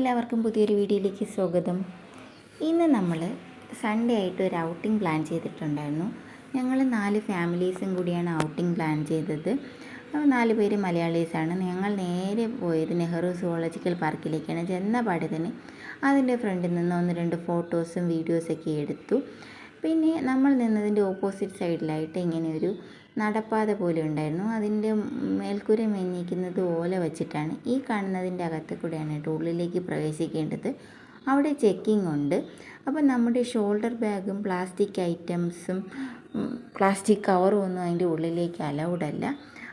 എല്ലാവർക്കും പുതിയൊരു വീഡിയോയിലേക്ക് സ്വാഗതം. ഇന്ന് നമ്മൾ സൺഡേ ആയിട്ട് ഒരു ഔട്ടിംഗ് പ്ലാൻ ചെയ്തിട്ടുണ്ടായിരുന്നു. ഞങ്ങൾ നാല് ഫാമിലീസും കൂടിയാണ് ഔട്ടിംഗ് പ്ലാൻ ചെയ്തത്. നാല് പേര് മലയാളീസാണ് ഞങ്ങൾ നേരെ പോയത് നെഹ്റു സുവോളജിക്കൽ പാർക്കിലേക്കാണ് ചെന്ന പാടി തന്നെ അതിന്റെ ഫ്രണ്ടിൽ നിന്ന് ഒന്ന് രണ്ട് ഫോട്ടോസും വീഡിയോസൊക്കെ എടുത്തു. പിന്നെ നമ്മൾ നിന്നതിന്റെ ഓപ്പോസിറ്റ് സൈഡിലായിട്ട് ഇങ്ങനെ ഒരു നടപ്പാത പോലെ ഉണ്ടായിരുന്നു. അതിന്റെ മേൽക്കൂര മേഞ്ഞിരിക്കുന്നത് ഓല വച്ചിട്ടാണ്. ഈ കാണുന്നതിന്റെ അകത്ത് കൂടെയാണ് കേട്ടോ ഉള്ളിലേക്ക് പ്രവേശിക്കേണ്ടത്. അവിടെ ചെക്കിംഗ് ഉണ്ട്. അപ്പം നമ്മുടെ ഷോൾഡർ ബാഗും പ്ലാസ്റ്റിക് ഐറ്റംസും പ്ലാസ്റ്റിക് കവറും ഒന്നും അതിന്റെ ഉള്ളിലേക്ക് അലൗഡ് അല്ല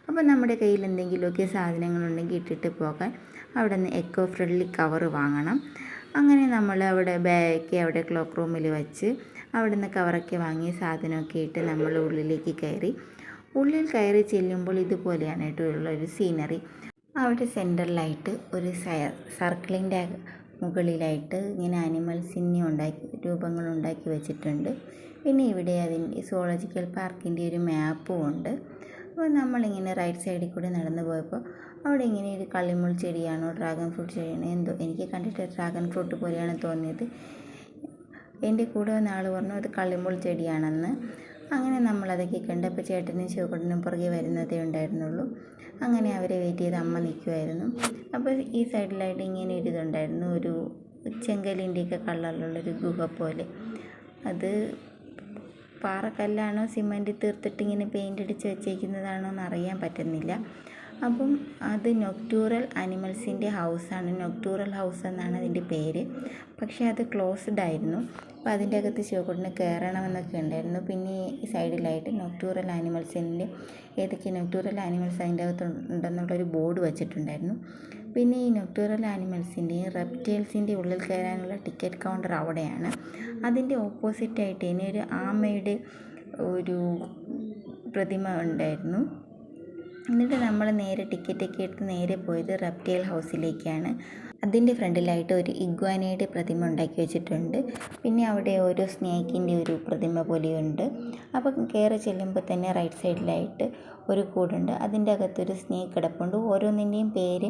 അപ്പോൾ നമ്മുടെ കയ്യിൽ എന്തെങ്കിലുമൊക്കെ സാധനങ്ങളുണ്ടെങ്കിൽ ഇട്ടിട്ട് പോകാൻ അവിടെ നിന്ന് എക്കോ ഫ്രണ്ട്ലി കവർ വാങ്ങണം. അങ്ങനെ നമ്മൾ അവിടെ ബാഗ് അവിടെ ക്ലോക്ക് റൂമിൽ വെച്ച് അവിടെ നിന്ന് കവറൊക്കെ വാങ്ങി സാധനമൊക്കെ ഇട്ട് നമ്മൾ ഉള്ളിലേക്ക് കയറി. ഉള്ളിൽ കയറി ചെല്ലുമ്പോൾ ഇതുപോലെയാണ് കേട്ടോ ഉള്ളൊരു സീനറി അവിടെ സെന്ററിലായിട്ട് ഒരു സർക്കിളിന്റെ മുകളിലായിട്ട് ഇങ്ങനെ ആനിമൽസിനെ ഉണ്ടാക്കി രൂപങ്ങൾ ഉണ്ടാക്കി വെച്ചിട്ടുണ്ട്. പിന്നെ ഇവിടെ അതിന്റെ സോളജിക്കൽ പാർക്കിന്റെ ഒരു മാപ്പും ഉണ്ട്. അപ്പോൾ നമ്മളിങ്ങനെ റൈറ്റ് സൈഡിൽ കൂടി നടന്നു പോയപ്പോൾ അവിടെ ഇങ്ങനെ ഒരു കള്ളിമുൾ ചെടിയാണോ ഡ്രാഗൺ ഫ്രൂട്ട് ചെടിയാണോ എന്തോ എനിക്ക് കണ്ടിട്ട് ഡ്രാഗൺ ഫ്രൂട്ട് പോലെയാണ് തോന്നിയത്. എന്റെ കൂടെ വന്ന ആൾ പറഞ്ഞു അത് കള്ളിമുൾ ചെടിയാണെന്ന്. അങ്ങനെ നമ്മളതൊക്കെ കണ്ടപ്പോൾ ചേട്ടനും ശിവക്കുട്ടനും പുറകെ വരുന്നതേ ഉണ്ടായിരുന്നുള്ളൂ. അങ്ങനെ അവരെ വെയിറ്റ് ചെയ്ത് അമ്മ നിൽക്കുമായിരുന്നു അപ്പോൾ ഈ സൈഡിലായിട്ട് ഇങ്ങനെ ഒരു ഇതുണ്ടായിരുന്നു. ഒരു ചെങ്കലിന്റെയൊക്കെ കളറിലുള്ളൊരു ഗുഹ പോലെ. അത് പാറക്കല്ലാണോ സിമന്റ് തീർത്തിട്ട് ഇങ്ങനെ പെയിന്റ് അടിച്ച് വെച്ചേക്കുന്നതാണോ എന്ന് അറിയാൻ പറ്റുന്നില്ല. അപ്പം അത് നൊക്ടൂറൽ അനിമൽസിന്റെ ഹൗസാണ് നൊക്ടൂറൽ ഹൗസ് എന്നാണ് അതിന്റെ പേര്. പക്ഷേ അത് ക്ലോസ്ഡ് ആയിരുന്നു. അപ്പോൾ അതിന്റെ അകത്ത് ശിവക്കുട്ടിന് കയറണമെന്നൊക്കെ ഉണ്ടായിരുന്നു. പിന്നെ ഈ സൈഡിലായിട്ട് നൊക്ടൂറൽ ആനിമൽസിന്റെ ഏതൊക്കെ നൊക്ടൂറൽ ആനിമൽസ് അതിന്റെ അകത്ത് ഉണ്ടെന്നുള്ളൊരു ബോർഡ് വെച്ചിട്ടുണ്ടായിരുന്നു. പിന്നെ ഈ നൊക്ടൂറൽ ആനിമൽസിന്റെയും റെപ്റ്റൈൽസിന്റെ ഉള്ളിൽ കയറാനുള്ള ടിക്കറ്റ് കൗണ്ടർ അവിടെയാണ്. അതിന്റെ ഓപ്പോസിറ്റായിട്ട് ഇനി ഒരു ആമയുടെ ഒരു പ്രതിമ ഉണ്ടായിരുന്നു. എന്നിട്ട് നമ്മൾ നേരെ ടിക്കറ്റൊക്കെ എടുത്ത് നേരെ പോയത് റെപ്റ്റൈൽ ഹൗസിലേക്കാണ് അതിന്റെ ഫ്രണ്ടിലായിട്ട് ഒരു ഇഗ്വാനയുടെ പ്രതിമ ഉണ്ടാക്കി വെച്ചിട്ടുണ്ട്. പിന്നെ അവിടെ ഓരോ സ്നേക്കിന്റെ ഒരു പ്രതിമ പോലെയുണ്ട്. അപ്പോൾ കയറി ചെല്ലുമ്പോൾ തന്നെ റൈറ്റ് സൈഡിലായിട്ട് ഒരു കൂടുണ്ട്. അതിന്റെ അകത്തൊരു സ്നേക്ക് കിടപ്പുണ്ട്. ഓരോന്നിന്റെയും പേര്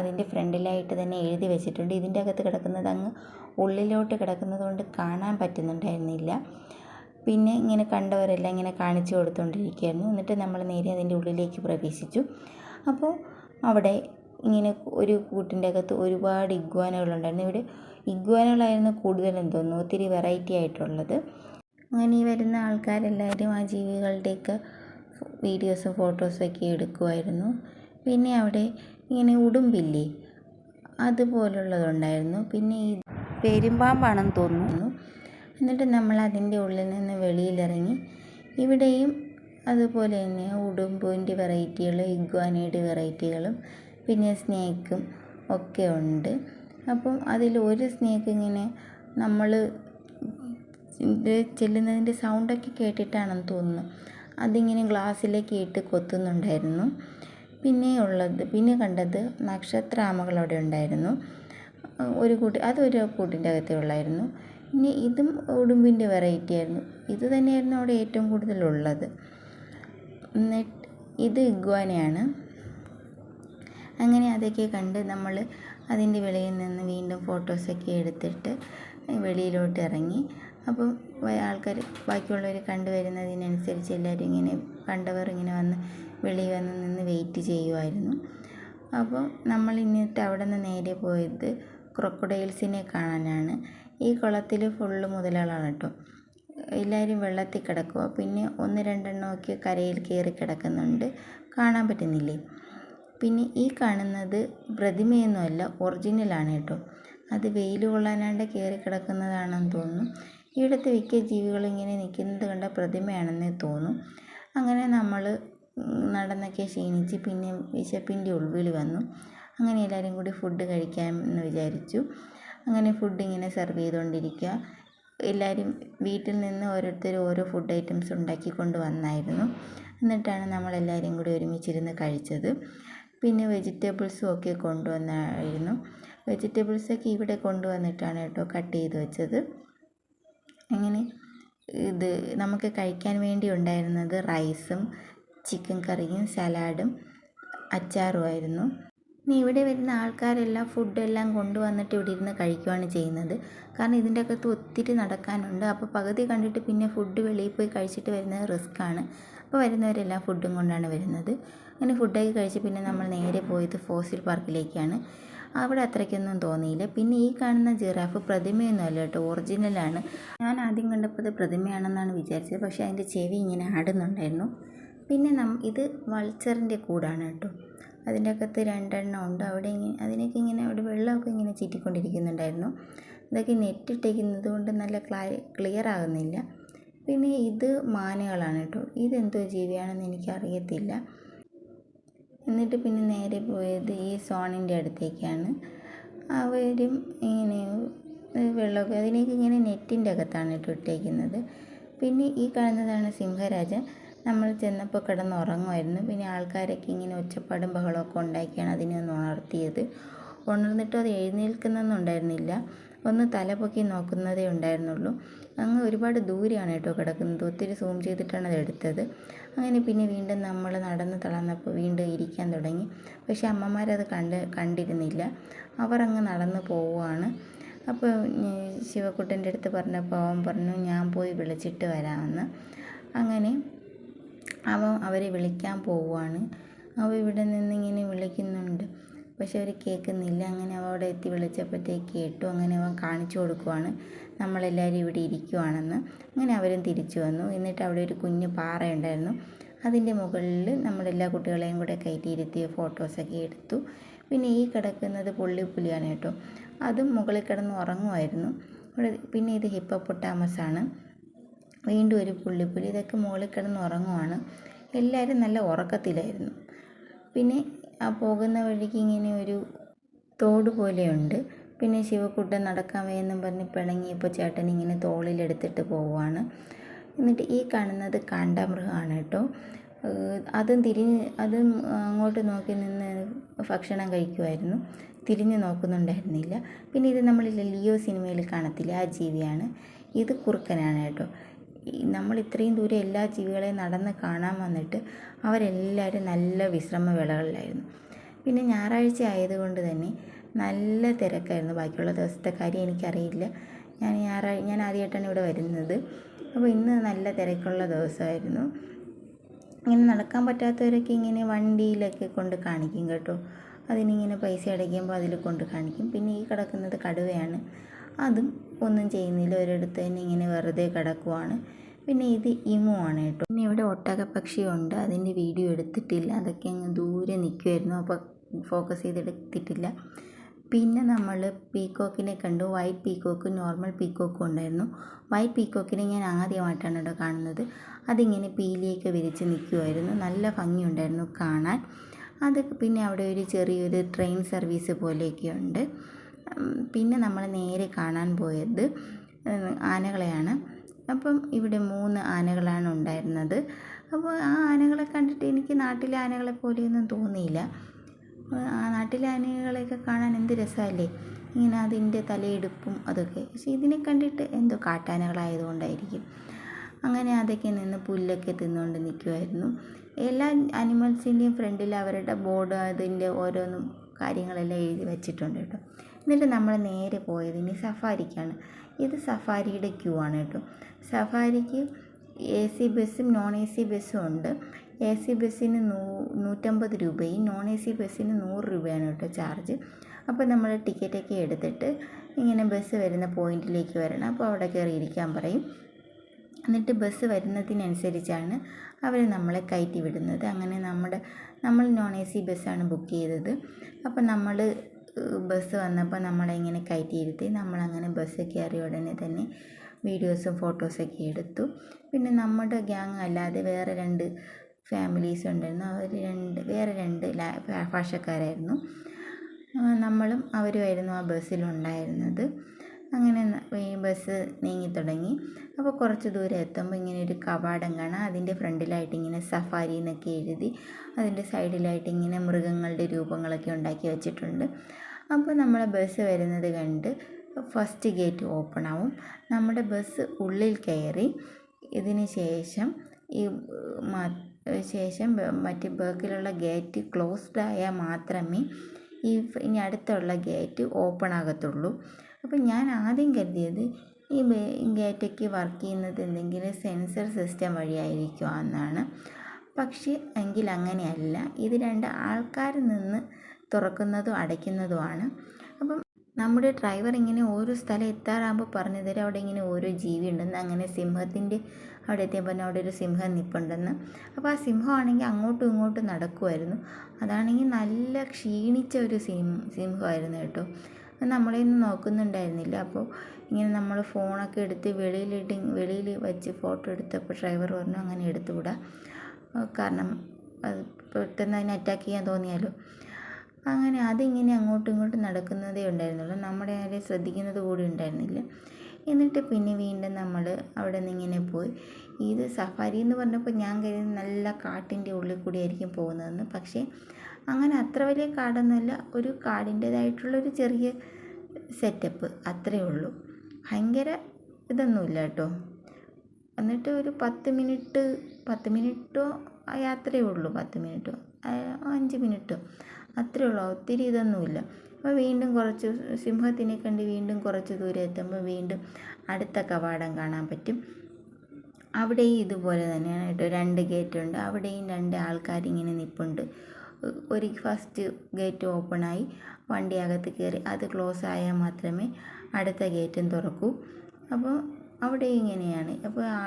അതിന്റെ ഫ്രണ്ടിലായിട്ട് തന്നെ എഴുതി വെച്ചിട്ടുണ്ട്. ഇതിന്റെ അകത്ത് കിടക്കുന്നത് അങ്ങ് ഉള്ളിലോട്ട് കിടക്കുന്നത് കൊണ്ട് കാണാൻ പറ്റുന്നുണ്ടായിരുന്നില്ല. പിന്നെ ഇങ്ങനെ കണ്ടവരെല്ലാം ഇങ്ങനെ കാണിച്ചു കൊടുത്തുകൊണ്ടിരിക്കുകയായിരുന്നു എന്നിട്ട് നമ്മൾ നേരെ അതിന്റെ ഉള്ളിലേക്ക് പ്രവേശിച്ചു. അപ്പോൾ അവിടെ ഇങ്ങനെ ഒരു കൂട്ടിന്റെ അകത്ത് ഒരുപാട് ഇഗ്വാനകളുണ്ടായിരുന്നു. ഇവിടെ ഇഗ്വാനകളായിരുന്നു കൂടുതലും തോന്നുന്നു ഒത്തിരി വെറൈറ്റി ആയിട്ടുള്ളത്. അങ്ങനെ ഈ വരുന്ന ആൾക്കാരെല്ലാവരും ആ ജീവികളുടെയൊക്കെ വീഡിയോസും ഫോട്ടോസും ഒക്കെ എടുക്കുമായിരുന്നു. പിന്നെ അവിടെ ഇങ്ങനെ ഉടുമ്പില്ലേ അതുപോലുള്ളതുണ്ടായിരുന്നു. പിന്നെ ഈ പെരുമ്പാമ്പാണെന്ന് തോന്നുന്നു. എന്നിട്ട് നമ്മൾ അതിന്റെ ഉള്ളിൽ നിന്ന് വെളിയിലിറങ്ങി ഇവിടെയും അതുപോലെ തന്നെ ഉടുമ്പിന്റെ വെറൈറ്റികൾ ഇഗ്വാനയുടെ വെറൈറ്റികളും പിന്നെ സ്നേക്കും ഒക്കെ ഉണ്ട്. അപ്പം അതിൽ ഒരു സ്നേക്ക് ഇങ്ങനെ നമ്മൾ ചെല്ലുന്നതിന്റെ സൗണ്ടൊക്കെ കേട്ടിട്ടാണെന്ന് തോന്നുന്നു. അതിങ്ങനെ ഗ്ലാസ്സിലേക്ക് ഇട്ട് കൊത്തുന്നുണ്ടായിരുന്നു. പിന്നെ ഉള്ളത് പിന്നെ കണ്ടത് നക്ഷത്രാമകൾ അവിടെ ഉണ്ടായിരുന്നു. ഒരു കൂട്ടി അതൊരു കൂട്ടിന്റെ അകത്തേ ഉള്ളായിരുന്നു. പിന്നെ ഇതും ഉടുമ്പിന്റെ വെറൈറ്റി ആയിരുന്നു. ഇത് തന്നെയായിരുന്നു അവിടെ ഏറ്റവും കൂടുതലുള്ളത്. എന്നിട്ട് ഇത് ഇഗ്വാനയാണ്. അങ്ങനെ അതൊക്കെ കണ്ട് നമ്മൾ അതിന്റെ വെളിയിൽ നിന്ന് വീണ്ടും ഫോട്ടോസൊക്കെ എടുത്തിട്ട് വെളിയിലോട്ട് ഇറങ്ങി. അപ്പം ആൾക്കാർ ബാക്കിയുള്ളവർ കണ്ടുവരുന്നതിനനുസരിച്ച് എല്ലാവരും ഇങ്ങനെ കണ്ടവർ ഇങ്ങനെ വന്ന് വെളിയിൽ വന്ന് നിന്ന് വെയിറ്റ് ചെയ്യുമായിരുന്നു അപ്പോൾ നമ്മൾ എന്നിട്ട് അവിടെ നിന്ന് നേരെ പോയത് ക്രൊക്കഡൈൽസിനെ കാണാനാണ്. ഈ കുളത്തിൽ ഫുള്ള് മുതലകളാണ് കേട്ടോ. എല്ലാവരും വെള്ളത്തിൽ കിടക്കുക. പിന്നെ ഒന്ന് രണ്ടെണ്ണമൊക്കെ കരയിൽ കയറി കിടക്കുന്നുണ്ട്. കാണാൻ പറ്റുന്നില്ലേ? പിന്നെ ഈ കാണുന്നത് പ്രതിമയൊന്നുമല്ല ഒറിജിനലാണ് കേട്ടോ. അത് വെയിൽ കൊള്ളാനാണ്ട് കയറി കിടക്കുന്നതാണെന്ന് തോന്നുന്നു. ഇവിടുത്തെ മിക്ക ജീവികളിങ്ങനെ നിൽക്കുന്നത് കണ്ട പ്രതിമയാണെന്നേ തോന്നും. അങ്ങനെ നമ്മൾ നടന്നൊക്കെ ക്ഷീണിച്ച് പിന്നെ വിശപ്പിന്റെ ഉൾവിളി വന്നു. അങ്ങനെ എല്ലാവരും കൂടി ഫുഡ് കഴിക്കാമെന്ന് വിചാരിച്ചു. അങ്ങനെ ഫുഡ് ഇങ്ങനെ സെർവ് ചെയ്തുകൊണ്ടിരിക്കുക. എല്ലാവരും വീട്ടിൽ നിന്ന് ഓരോരുത്തർ ഓരോ ഫുഡ് ഐറ്റംസ് ഉണ്ടാക്കിക്കൊണ്ട് വന്നായിരുന്നു. എന്നിട്ടാണ് നമ്മളെല്ലാവരും കൂടി ഒരുമിച്ചിരുന്ന് കഴിച്ചത്. പിന്നെ വെജിറ്റബിൾസും ഒക്കെ കൊണ്ടുവന്നായിരുന്നു. വെജിറ്റബിൾസൊക്കെ ഇവിടെ കൊണ്ടുവന്നിട്ടാണ് കേട്ടോ കട്ട് ചെയ്ത് വെച്ചത്. അങ്ങനെ ഇത് നമുക്ക് കഴിക്കാൻ വേണ്ടി ഉണ്ടായിരുന്നത് റൈസും ചിക്കൻ കറിയും സലാഡും അച്ചാറുമായിരുന്നു ഇനി ഇവിടെ വരുന്ന ആൾക്കാരെല്ലാം ഫുഡെല്ലാം കൊണ്ടുവന്നിട്ട് ഇവിടെ ഇരുന്ന് കഴിക്കുകയാണ് ചെയ്യുന്നത്. കാരണം ഇതിന്റെ അകത്ത് ഒത്തിരി നടക്കാനുണ്ട്. അപ്പോൾ പകുതി കണ്ടിട്ട് പിന്നെ ഫുഡ് വെളിയിൽ പോയി കഴിച്ചിട്ട് വരുന്നത് റിസ്ക്കാണ് അപ്പോൾ വരുന്നവരെല്ലാം ഫുഡും കൊണ്ടാണ് വരുന്നത്. അങ്ങനെ ഫുഡൊക്കെ കഴിച്ച് പിന്നെ നമ്മൾ നേരെ പോയത് ഫോസിൽ പാർക്കിലേക്കാണ് അവിടെ അത്രയ്ക്കൊന്നും തോന്നിയില്ല. പിന്നെ ഈ കാണുന്ന ജിറാഫ് പ്രതിമയൊന്നും അല്ല കേട്ടോ ഒറിജിനലാണ് ഞാൻ ആദ്യം കണ്ടപ്പോൾ പ്രതിമയാണെന്നാണ് വിചാരിച്ചത്. പക്ഷേ അതിന്റെ ചെവി ഇങ്ങനെ ആടുന്നുണ്ടായിരുന്നു. പിന്നെ നം ഇത് വൾച്ചറിന്റെ കൂടാണ് കേട്ടോ. അതിന്റെ അകത്ത് രണ്ടെണ്ണം ഉണ്ട്. അവിടെ അതിനൊക്കെ ഇങ്ങനെ അവിടെ വെള്ളമൊക്കെ ഇങ്ങനെ ചീറ്റിക്കൊണ്ടിരിക്കുന്നുണ്ടായിരുന്നു. ഇതൊക്കെ നെറ്റ് ഇട്ടേക്കുന്നത് കൊണ്ട് നല്ല ക്ലാ ക്ലിയർ ആകുന്നില്ല. പിന്നെ ഇത് മാനുകളാണ് കേട്ടോ. ഇതെന്തോ ജീവിയാണെന്ന് എനിക്കറിയത്തില്ല. എന്നിട്ട് പിന്നെ നേരെ പോയത് ഈ സോണിന്റെ അടുത്തേക്കാണ്. അവരും ഇങ്ങനെ വെള്ളമൊക്കെ അതിനേക്ക് ഇങ്ങനെ നെറ്റിന്റെ അകത്താണ് കേട്ടോ ഇട്ടേക്കുന്നത്. പിന്നെ ഈ കാണുന്നതാണ് സിംഹരാജൻ. നമ്മൾ ചെന്നപ്പോൾ കിടന്നുറങ്ങുമായിരുന്നു പിന്നെ ആൾക്കാരൊക്കെ ഇങ്ങനെ ഒച്ചപ്പാടും ബഹളമൊക്കെ ഉണ്ടാക്കിയാണ് അതിനെ ഒന്ന് ഉണർത്തിയത്. ഉണർന്നിട്ട് അത് എഴുന്നേൽക്കുന്നൊന്നും ഉണ്ടായിരുന്നില്ല ഒന്ന് തല പൊക്കി നോക്കുന്നതേ ഉണ്ടായിരുന്നുള്ളൂ. അങ്ങ് ഒരുപാട് ദൂരെയാണ് കേട്ടോ കിടക്കുന്നത്. ഒത്തിരി സൂം ചെയ്തിട്ടാണ് അത് എടുത്തത്. അങ്ങനെ പിന്നെ വീണ്ടും നമ്മൾ നടന്ന് തളർന്നപ്പോൾ വീണ്ടും ഇരിക്കാൻ തുടങ്ങി. പക്ഷേ അമ്മമാരത് കണ്ട് കണ്ടിരുന്നില്ല. അവർ അങ്ങ് നടന്ന് പോവുകയാണ്. അപ്പോൾ ശിവക്കുട്ടന്റെ അടുത്ത് പറഞ്ഞപ്പോൾ അവൻ പറഞ്ഞു ഞാൻ പോയി വിളിച്ചിട്ട് വരാമെന്ന്. അങ്ങനെ അവൻ അവരെ വിളിക്കാൻ പോവുകയാണ് അവ ഇവിടെ നിന്നിങ്ങനെ വിളിക്കുന്നുണ്ട്. പക്ഷെ അവർ കേൾക്കുന്നില്ല. അങ്ങനെ അവ അവിടെ എത്തി വിളിച്ചപ്പോഴത്തേക്ക് കേട്ടു. അങ്ങനെ അവൻ കാണിച്ചു കൊടുക്കുവാണ്. നമ്മളെല്ലാവരും ഇവിടെ ഇരിക്കുവാണെന്ന്. അങ്ങനെ അവരും തിരിച്ചു വന്നു. എന്നിട്ട് അവിടെ ഒരു കുഞ്ഞു പാറ ഉണ്ടായിരുന്നു അതിന്റെ മുകളിൽ നമ്മളെല്ലാ കുട്ടികളെയും കൂടെ കയറ്റിയിരുത്തി ഫോട്ടോസൊക്കെ എടുത്തു. പിന്നെ ഈ കിടക്കുന്നത് പുള്ളിപ്പുലിയാണ് കേട്ടോ. അതും മുകളിൽ കിടന്ന് ഉറങ്ങുമായിരുന്നു. പിന്നെ ഇത് ഹിപ്പോപ്പൊട്ടാമസ് ആണ് വീണ്ടും ഒരു പുള്ളിപ്പുലി. ഇതൊക്കെ മുകളിൽ കിടന്ന് ഉറങ്ങുവാണ്. എല്ലാവരും നല്ല ഉറക്കത്തിലായിരുന്നു. പിന്നെ ആ പോകുന്ന വഴിക്ക് ഇങ്ങനെ ഒരു തോട് പോലെയുണ്ട്. പിന്നെ ശിവക്കുട്ടൻ നടക്കാൻ വയ്യെന്നും പറഞ്ഞ് പിണങ്ങിയപ്പോൾ ചേട്ടൻ ഇങ്ങനെ തോളിലെടുത്തിട്ട് പോവുകയാണ് എന്നിട്ട് ഈ കാണുന്നത് കാണ്ടാമൃഗമാണ് കേട്ടോ. അതും തിരിഞ്ഞ് അതും അങ്ങോട്ട് നോക്കി നിന്ന് ഭക്ഷണം കഴിക്കുമായിരുന്നു തിരിഞ്ഞ് നോക്കുന്നുണ്ടായിരുന്നില്ല. പിന്നെ ഇത് നമ്മൾ ലിയോ സിനിമയിൽ കാണത്തില്ല? ആ ജീവിയാണ്. ഇത് കുറുക്കനാണ് കേട്ടോ. നമ്മൾ ഇത്രയും ദൂരം എല്ലാ ജീവികളെയും നടന്ന് കാണാൻ വന്നിട്ട് അവരെല്ലാവരും നല്ല വിശ്രമ വേളകളിലായിരുന്നു പിന്നെ ഞായറാഴ്ച ആയതുകൊണ്ട് തന്നെ നല്ല തിരക്കായിരുന്നു ബാക്കിയുള്ള ദിവസത്തെ കാര്യം എനിക്കറിയില്ല. ഞാൻ ഞായറാഴ്ച ഞാൻ ആദ്യമായിട്ടാണ് ഇവിടെ വരുന്നത്. അപ്പോൾ ഇന്ന് നല്ല തിരക്കുള്ള ദിവസമായിരുന്നു. ഇങ്ങനെ നടക്കാൻ പറ്റാത്തവരൊക്കെ ഇങ്ങനെ വണ്ടിയിലൊക്കെ കൊണ്ട് കാണിക്കും കേട്ടോ. അതിനിങ്ങനെ പൈസ അടയ്ക്കുമ്പോൾ അതിൽ കൊണ്ട് കാണിക്കും. പിന്നെ ഈ കിടക്കുന്നത് കടുവയാണ്. അതും ഒന്നും ചെയ്യുന്നില്ല. ഒരിടത്ത് തന്നെ ഇങ്ങനെ വെറുതെ കിടക്കുവാണ്. പിന്നെ ഇത് ഇമു ആണ് കേട്ടോ. പിന്നെ ഇവിടെ ഒട്ടകപ്പക്ഷിയുണ്ട് അതിന്റെ വീഡിയോ എടുത്തിട്ടില്ല. അതൊക്കെ അങ്ങ് ദൂരെ നിൽക്കുമായിരുന്നു അപ്പോൾ ഫോക്കസ് ചെയ്തെടുത്തിട്ടില്ല. പിന്നെ നമ്മൾ പീക്കോക്കിനെ കണ്ടു. വൈറ്റ് പീക്കോക്ക് നോർമൽ പീക്കോക്കും ഉണ്ടായിരുന്നു. വൈറ്റ് പീക്കോക്കിനെ ഞാൻ ആദ്യമായിട്ടാണ് ഇവിടെ കാണുന്നത്. അതിങ്ങനെ പീലിയൊക്കെ വിരിച്ച് നിൽക്കുമായിരുന്നു നല്ല ഭംഗിയുണ്ടായിരുന്നു കാണാൻ. അത് പിന്നെ അവിടെ ഒരു ചെറിയൊരു ട്രെയിൻ സർവീസ് പോലെയൊക്കെ ഉണ്ട്. പിന്നെ നമ്മൾ നേരെ കാണാൻ പോയത് ആനകളെയാണ്. അപ്പം ഇവിടെ മൂന്ന് ആനകളാണ് ഉണ്ടായിരുന്നത്. അപ്പോൾ ആ ആനകളെ കണ്ടിട്ട് എനിക്ക് നാട്ടിലെ ആനകളെ പോലെയൊന്നും തോന്നിയില്ല. ആ നാട്ടിലെ ആനകളെയൊക്കെ കാണാൻ എന്ത് രസമല്ലേ? ഇങ്ങനെ അതിന്റെ തലയെടുപ്പും അതൊക്കെ. പക്ഷെ ഇതിനെ കണ്ടിട്ട് എന്തോ കാട്ടാനകളായതുകൊണ്ടായിരിക്കും. അങ്ങനെ അതൊക്കെ നിന്ന് പുല്ലൊക്കെ തിന്നുകൊണ്ട് നിൽക്കുമായിരുന്നു എല്ലാ അനിമൽസിന്റെയും ഫ്രണ്ടിൽ അവരുടെ ബോർഡ് അതിന്റെ ഓരോന്നും കാര്യങ്ങളെല്ലാം എഴുതി വച്ചിട്ടുണ്ട് കേട്ടോ. എന്നിട്ട് നമ്മൾ നേരെ പോയത് ഇനി സഫാരിക്കാണ്. ഇത് സഫാരിയുടെ ക്യൂ ആണ് കേട്ടോ. സഫാരിക്ക് എ സി ബസ്സും നോൺ എ സി ബസ്സും ഉണ്ട്. എ സി ബസ്സിന് നൂ നൂറ്റമ്പത് രൂപയും നോൺ എ സി ബസ്സിന് നൂറ് രൂപയാണ് കേട്ടോ ചാർജ്. അപ്പോൾ നമ്മൾ ടിക്കറ്റൊക്കെ എടുത്തിട്ട് ഇങ്ങനെ ബസ് വരുന്ന പോയിന്റിലേക്ക് വരണം. അപ്പോൾ അവിടെ കയറി ഇരിക്കാൻ പറയും. എന്നിട്ട് ബസ് വരുന്നതിനനുസരിച്ചാണ് അവർ നമ്മളെ കയറ്റി വിടുന്നത്. അങ്ങനെ നമ്മുടെ നമ്മൾ നോൺ എ സി ബസ്സാണ് ബുക്ക് ചെയ്തത്. അപ്പോൾ നമ്മൾ ബസ് വന്നപ്പോൾ നമ്മളെ ഇങ്ങനെ കയറ്റിയിരുത്തി നമ്മളങ്ങനെ ബസ് കയറിയ ഉടനെ തന്നെ വീഡിയോസും ഫോട്ടോസൊക്കെ എടുത്തു. പിന്നെ നമ്മുടെ ഗ്യാങ് അല്ലാതെ വേറെ രണ്ട് ഫാമിലീസ് ഉണ്ടായിരുന്നു. അവർ രണ്ട് വേറെ രണ്ട് ഭാഷക്കാരായിരുന്നു. നമ്മളും അവരുമായിരുന്നു ആ ബസ്സിലുണ്ടായിരുന്നത്. അങ്ങനെ ഈ ബസ് നീങ്ങി തുടങ്ങി. അപ്പോൾ കുറച്ച് ദൂരെ എത്തുമ്പോൾ ഇങ്ങനെ ഒരു കവാടം കാണാം. അതിന്റെ ഫ്രണ്ടിലായിട്ട് ഇങ്ങനെ സഫാരി എന്നൊക്കെ എഴുതി അതിന്റെ സൈഡിലായിട്ട് ഇങ്ങനെ മൃഗങ്ങളുടെ രൂപങ്ങളൊക്കെ ഉണ്ടാക്കി വെച്ചിട്ടുണ്ട്. അപ്പോൾ നമ്മളെ ബസ് വരുന്നത് കണ്ട് ഫസ്റ്റ് ഗേറ്റ് ഓപ്പൺ ആവും. നമ്മുടെ ബസ് ഉള്ളിൽ കയറി. ഇതിന് ശേഷം ഈ ശേഷം മറ്റ് ബാക്കിലുള്ള ഗേറ്റ് ക്ലോസ്ഡ് ആയാൽ മാത്രമേ ഈ ഇനി അടുത്തുള്ള ഗേറ്റ് ഓപ്പൺ ആകത്തുള്ളൂ. അപ്പം ഞാൻ ആദ്യം കരുതിയത് ഈ ഗേറ്റൊക്കെ വർക്ക് ചെയ്യുന്നത് എന്തെങ്കിലും സെൻസർ സിസ്റ്റം വഴിയായിരിക്കുമെന്നാണ് പക്ഷേ എങ്കിൽ അങ്ങനെയല്ല. ഇത് രണ്ട് ആൾക്കാർ നിന്ന് തുറക്കുന്നതും അടയ്ക്കുന്നതുമാണ്. അപ്പം നമ്മുടെ ഡ്രൈവർ ഇങ്ങനെ ഓരോ സ്ഥലം എത്താറാകുമ്പോൾ പറഞ്ഞു തരും അവിടെ ഇങ്ങനെ ഓരോ ജീവി ഉണ്ടെന്ന് അങ്ങനെ സിംഹത്തിന്റെ അവിടെ എത്തിയപ്പോൾ അവിടെ ഒരു സിംഹം നിൽപ്പുണ്ടെന്ന് അപ്പോൾ ആ സിംഹമാണെങ്കിൽ അങ്ങോട്ടും ഇങ്ങോട്ടും നടക്കുമായിരുന്നു. അതാണെങ്കിൽ നല്ല ക്ഷീണിച്ച ഒരു സിം സിംഹമായിരുന്നു കേട്ടോ. നമ്മളെയൊന്നും നോക്കുന്നുണ്ടായിരുന്നില്ല. അപ്പോൾ ഇങ്ങനെ നമ്മൾ ഫോണൊക്കെ എടുത്ത് വെളിയിലിട്ട് വെളിയിൽ വെച്ച് ഫോട്ടോ എടുത്തപ്പോൾ ഡ്രൈവർ പറഞ്ഞു അങ്ങനെ എടുത്തുകൂടാ കാരണം പെട്ടെന്ന് അതിനെ അറ്റാക്ക് ചെയ്യാൻ തോന്നിയാലോ. അങ്ങനെ അതിങ്ങനെ അങ്ങോട്ടും ഇങ്ങോട്ടും നടക്കുന്നതേ ഉണ്ടായിരുന്നുള്ളൂ. നമ്മുടെ ആരെ ശ്രദ്ധിക്കുന്നത് കൂടി ഉണ്ടായിരുന്നില്ല. എന്നിട്ട് പിന്നെ വീണ്ടും നമ്മൾ അവിടെ നിന്ന് ഇങ്ങനെ പോയി. ഇത് സഫാരി എന്ന് പറഞ്ഞപ്പോൾ ഞാൻ കരുതി നല്ല കാട്ടിന്റെ ഉള്ളിൽ കൂടി ആയിരിക്കും പോകുന്നതെന്ന്. പക്ഷേ അങ്ങനെ അത്ര വലിയ കാടൊന്നുമല്ല. ഒരു കാടിന്റേതായിട്ടുള്ളൊരു ചെറിയ സെറ്റപ്പ് അത്രയേ ഉള്ളൂ. ഭയങ്കര ഇതൊന്നുമില്ല കേട്ടോ. എന്നിട്ട് ഒരു പത്ത് മിനിറ്റ് പത്ത് മിനിറ്റോ യാത്രയേ ഉള്ളൂ. പത്ത് മിനിറ്റോ അഞ്ച് മിനിറ്റോ. അത്രയേ ഉള്ളൂ. ഒത്തിരി ഇതൊന്നുമില്ല. അപ്പോൾ വീണ്ടും കുറച്ച് സിംഹത്തിനെ കണ്ട് വീണ്ടും കുറച്ച് ദൂരെ എത്തുമ്പോൾ വീണ്ടും അടുത്ത കവാടം കാണാൻ പറ്റും. അവിടെയും ഇതുപോലെ തന്നെയാണ് കേട്ടോ. രണ്ട് ഗേറ്റുണ്ട്. അവിടെയും രണ്ട് ആൾക്കാരിങ്ങനെ നിൽപ്പുണ്ട് ഒരു ഫസ്റ്റ് ഗേറ്റ് ഓപ്പണായി. വണ്ടി അകത്ത് കയറി അത് ക്ലോസ് ആയാൽ മാത്രമേ അടുത്ത ഗേറ്റും തുറക്കൂ. അപ്പോൾ അവിടെ ഇങ്ങനെയാണ്. അപ്പോൾ ആ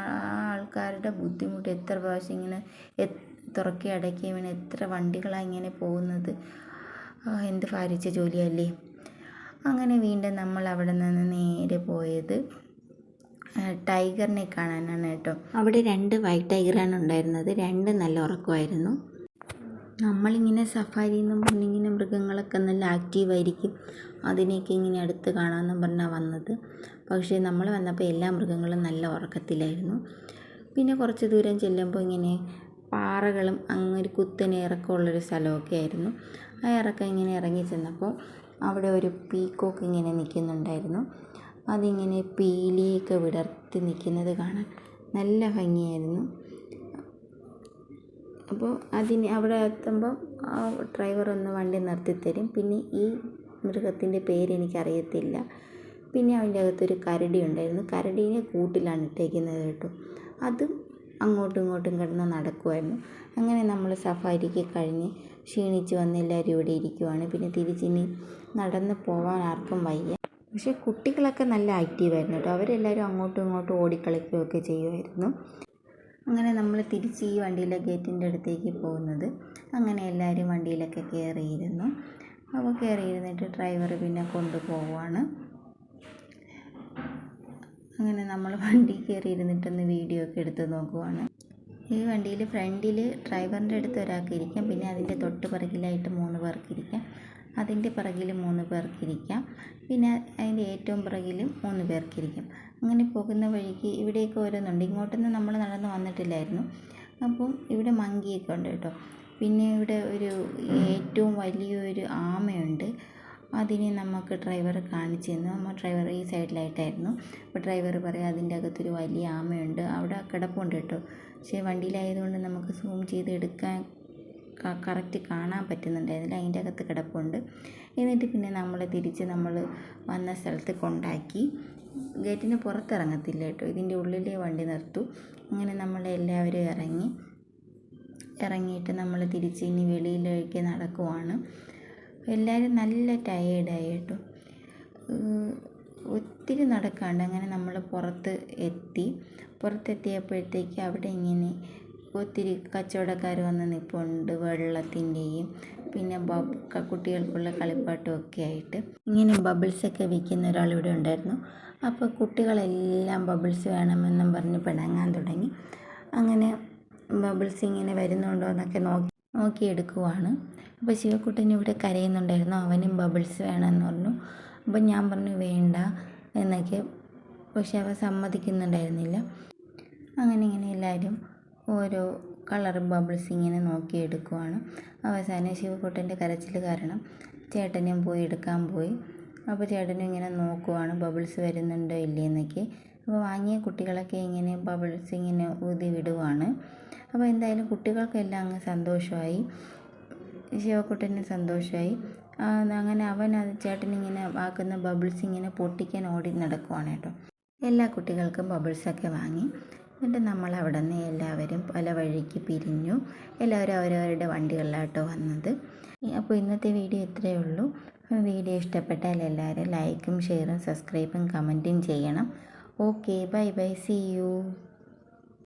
ആൾക്കാരുടെ ബുദ്ധിമുട്ട് എത്ര പ്രാവശ്യം ഇങ്ങനെ തുറക്കി അടക്കി വേണം എത്ര വണ്ടികളാണ് ഇങ്ങനെ പോകുന്നത്? എന്ത് ഭാരിച്ച ജോലിയല്ലേ? അങ്ങനെ വീണ്ടും നമ്മൾ അവിടെ നിന്ന് നേരെ പോയത് ടൈഗറിനെ കാണാനാണ് കേട്ടോ. അവിടെ രണ്ട് വൈറ്റ് ടൈഗറാണ് ഉണ്ടായിരുന്നത്. രണ്ട് നല്ല ഉറക്കമായിരുന്നു. നമ്മളിങ്ങനെ സഫാരി എന്നും പറഞ്ഞിങ്ങനെ മൃഗങ്ങളൊക്കെ നല്ല ആക്റ്റീവായിരിക്കും. അതിനെയൊക്കെ ഇങ്ങനെ അടുത്ത് കാണാമെന്നും പറഞ്ഞാണ് വന്നത്. പക്ഷേ നമ്മൾ വന്നപ്പോൾ എല്ലാ മൃഗങ്ങളും നല്ല ഉറക്കത്തിലായിരുന്നു. പിന്നെ കുറച്ച് ദൂരം ചെല്ലുമ്പോൾ ഇങ്ങനെ പാറകളും അങ്ങൊരു കുത്തനെ ഇറക്കമുള്ളൊരു സ്ഥലമൊക്കെ ആയിരുന്നു. ആ ഇറക്കം ഇങ്ങനെ ഇറങ്ങി ചെന്നപ്പോൾ അവിടെ ഒരു പീക്കോക്ക് ഇങ്ങനെ നിൽക്കുന്നുണ്ടായിരുന്നു. അതിങ്ങനെ പീലിയൊക്കെ വിടർത്തി നിൽക്കുന്നത് കാണാൻ നല്ല ഭംഗിയായിരുന്നു. അപ്പോൾ അതിന് അവിടെ എത്തുമ്പം ആ ഡ്രൈവർ ഒന്ന് വണ്ടി നിർത്തിത്തരും. പിന്നെ ഈ മൃഗത്തിന്റെ പേര് എനിക്കറിയത്തില്ല. പിന്നെ അതിന്റെ അകത്തൊരു കരടി ഉണ്ടായിരുന്നു. കരടീനെ കൂട്ടിലാണ് ഇട്ടേക്കുന്നത് കേട്ടോ. അതും അങ്ങോട്ടും ഇങ്ങോട്ടും കിടന്ന് നടക്കുമായിരുന്നു അങ്ങനെ നമ്മൾ സഫാരിക്ക് കഴിഞ്ഞ് ക്ഷീണിച്ച് വന്ന് എല്ലാവരും ഇവിടെ ഇരിക്കുവാണ്. പിന്നെ തിരിച്ചിനി നടന്ന് പോകാൻ ആർക്കും വയ്യ. പക്ഷേ കുട്ടികളൊക്കെ നല്ല ആക്റ്റീവായിരുന്നു കേട്ടോ. അവരെല്ലാവരും അങ്ങോട്ടും ഇങ്ങോട്ടും ഓടിക്കളിക്കുകയൊക്കെ ചെയ്യുമായിരുന്നു. അങ്ങനെ നമ്മൾ തിരിച്ച് ഈ വണ്ടിയിലെ ഗേറ്റിന്റെ അടുത്തേക്ക് പോകുന്നത്. അങ്ങനെ എല്ലാവരും വണ്ടിയിലൊക്കെ കയറിയിരുന്നു. അപ്പോൾ കയറിയിരുന്നിട്ട് ഡ്രൈവർ പിന്നെ കൊണ്ടുപോവാണ് അങ്ങനെ നമ്മൾ വണ്ടി കയറി ഇരുന്നിട്ടൊന്ന് വീഡിയോ ഒക്കെ എടുത്ത് നോക്കുവാണ്. ഈ വണ്ടിയിൽ ഫ്രണ്ടിൽ ഡ്രൈവറിന്റെ അടുത്ത് ഒരാൾക്ക് ഇരിക്കാം. പിന്നെ അതിന്റെ തൊട്ട് പിറകിലായിട്ട് മൂന്ന് പേർക്ക് ഇരിക്കാം. അതിന്റെ പിറകിൽ മൂന്ന് പേർക്ക് ഇരിക്കാം. പിന്നെ അതിന്റെ ഏറ്റവും പിറകിൽ മൂന്ന് പേർക്ക് ഇരിക്കാം. അങ്ങനെ പോകുന്ന വഴിക്ക് ഇവിടെയൊക്കെ ഓരോന്നുണ്ട്. ഇങ്ങോട്ടൊന്നും നമ്മൾ നടന്ന് വന്നിട്ടില്ലായിരുന്നു. അപ്പം ഇവിടെ മങ്കിയൊക്കെ ഉണ്ട് കേട്ടോ. പിന്നെ ഇവിടെ ഒരു ഏറ്റവും വലിയൊരു ആമയുണ്ട്. അതിനെ നമുക്ക് ഡ്രൈവർ കാണിച്ചു തന്നു. നമ്മൾ ഡ്രൈവർ ഈ സൈഡിലായിട്ടായിരുന്നു അപ്പോൾ ഡ്രൈവർ പറയും അതിന്റെ അകത്തൊരു വലിയ ആമയുണ്ട്. അവിടെ കിടപ്പുണ്ട് കേട്ടോ. പക്ഷേ വണ്ടിയിലായതുകൊണ്ട് നമുക്ക് സൂം ചെയ്ത് എടുക്കാൻ കറക്റ്റ് കാണാൻ പറ്റുന്നുണ്ടായിരുന്നില്ല. അതിന്റെ അകത്ത് കിടപ്പുണ്ട്. എന്നിട്ട് പിന്നെ നമ്മൾ തിരിച്ച് നമ്മൾ വന്ന സ്ഥലത്ത് കൊണ്ടാക്കി. ഗേറ്റിന് പുറത്തിറങ്ങത്തില്ല കേട്ടോ. ഇതിന്റെ ഉള്ളിലേ വണ്ടി നിർത്തു. അങ്ങനെ നമ്മൾ എല്ലാവരും ഇറങ്ങി. ഇറങ്ങിയിട്ട് നമ്മൾ തിരിച്ച് ഇനി വെളിയിലേക്ക് നടക്കുവാണ്. എല്ലാവരും നല്ല ടയേർഡായി കേട്ടോ. ഒത്തിരി നടക്കാണ്ട് അങ്ങനെ നമ്മൾ പുറത്ത് എത്തി. പുറത്തെത്തിയപ്പോഴത്തേക്ക് അവിടെ ഇങ്ങനെ ഒത്തിരി കച്ചവടക്കാർ വന്ന് നിൽപ്പുണ്ട് വെള്ളത്തിന്റെയും പിന്നെ ബബ് കുട്ടികൾക്കുള്ള കളിപ്പാട്ടും ഒക്കെ ആയിട്ട്. ഇങ്ങനെ ബബിൾസൊക്കെ വിൽക്കുന്ന ഒരാളിവിടെ ഉണ്ടായിരുന്നു. അപ്പോൾ കുട്ടികളെല്ലാം ബബിൾസ് വേണമെന്നും പറഞ്ഞ് പിണങ്ങാൻ തുടങ്ങി. അങ്ങനെ ബബിൾസ് ഇങ്ങനെ വരുന്നുണ്ടോ എന്നൊക്കെ നോക്കി നോക്കിയെടുക്കുവാണ്. അപ്പോൾ ശിവക്കുട്ടൻ ഇവിടെ കരയുന്നുണ്ടായിരുന്നു. അവനും ബബിൾസ് വേണമെന്ന് പറഞ്ഞു. അപ്പോൾ ഞാൻ പറഞ്ഞു വേണ്ട എന്നൊക്കെ. പക്ഷെ അവ സമ്മതിക്കുന്നുണ്ടായിരുന്നില്ല. അങ്ങനെ ഇങ്ങനെ എല്ലാവരും ഓരോ കളർ ബബിൾസ് ഇങ്ങനെ നോക്കി നോക്കിയെടുക്കുവാണ്. അവസാനം ശിവക്കുട്ടന്റെ കരച്ചിൽ കാരണം ചേട്ടനും പോയി എടുക്കാൻ പോയി. അപ്പോൾ ചേട്ടനും ഇങ്ങനെ നോക്കുവാണ് ബബിൾസ് വരുന്നുണ്ടോ ഇല്ലേ എന്നൊക്കെ. അപ്പോൾ വാങ്ങിയ കുട്ടികളൊക്കെ ഇങ്ങനെ ബബിൾസ് ഇങ്ങനെ ഊതി വിടുവാണ്. അപ്പോൾ എന്തായാലും കുട്ടികൾക്കെല്ലാം അങ്ങ് സന്തോഷമായി. ശിവക്കുട്ടന് സന്തോഷമായി. അങ്ങനെ അവൻ അത് ചേട്ടൻ ഇങ്ങനെ ആക്കുന്ന ബബിൾസ് ഇങ്ങനെ പൊട്ടിക്കാൻ ഓടി നടക്കുവാണ് കേട്ടോ. എല്ലാ കുട്ടികൾക്കും ബബിൾസൊക്കെ വാങ്ങി. എന്നിട്ട് നമ്മൾ അവിടെ നിന്ന് എല്ലാവരും പല വഴിക്ക് പിരിഞ്ഞു. എല്ലാവരും അവരവരുടെ വണ്ടികളിലാട്ടോ വന്നത്. അപ്പോൾ ഇന്നത്തെ വീഡിയോ ഇത്രയേ ഉള്ളൂ. വീഡിയോ ഇഷ്ടപ്പെട്ടാൽ എല്ലാവരും ലൈക്കും ഷെയറും സബ്സ്ക്രൈബും കമന്റും ചെയ്യണം. Okay bye bye see you